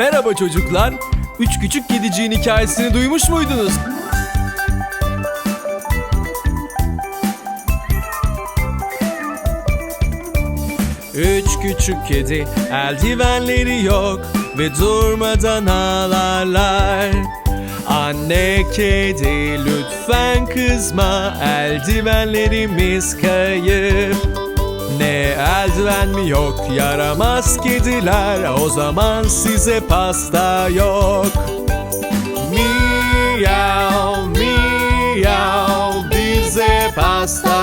Merhaba çocuklar. Üç küçük kediciğin hikayesini duymuş muydunuz? Üç küçük kedi eldivenleri yok ve durmadan ağlarlar. Anne kedi lütfen kızma eldivenlerimiz kayıp. Eldiven mi yok yaramaz kediler o zaman size pasta yok. Miyav miyav bize pasta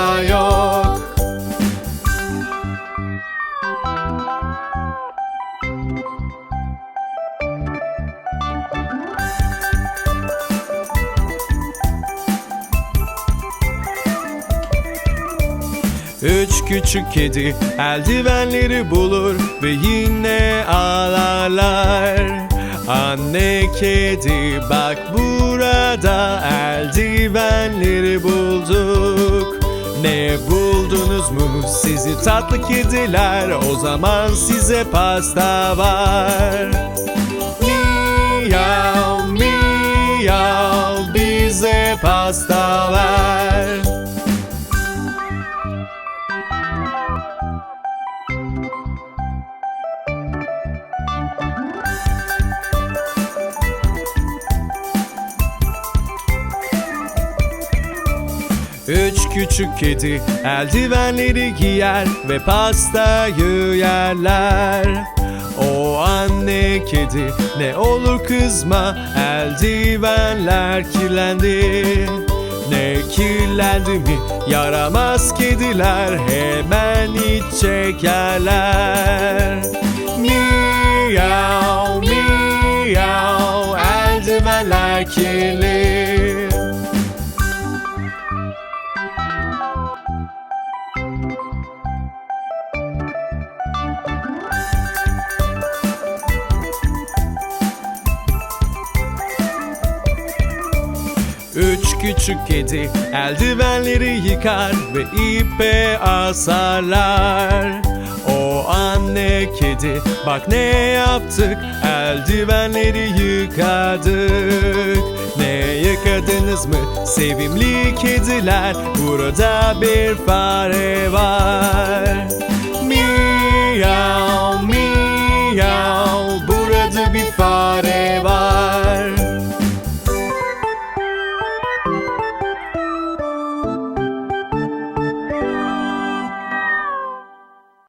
Üç küçük kedi eldivenleri bulur ve yine ağlarlar. Anne kedi bak burada eldivenleri bulduk. Ne buldunuz mu sizi tatlı kediler o zaman size pasta var. Miyav miyav bize pasta ver. Üç küçük kedi eldivenleri giyer ve pastayı yerler. O anne kedi ne olur kızma eldivenler kirlendi. Ne kirlendi mi yaramaz kediler hemen iç çekerler. Miyav miyav eldivenler kirli. Küçük kedi eldivenleri yıkar ve ipe asarlar. O anne kedi bak ne yaptık eldivenleri yıkadık. Ne yıkadınız mı sevimli kediler burada bir fare var.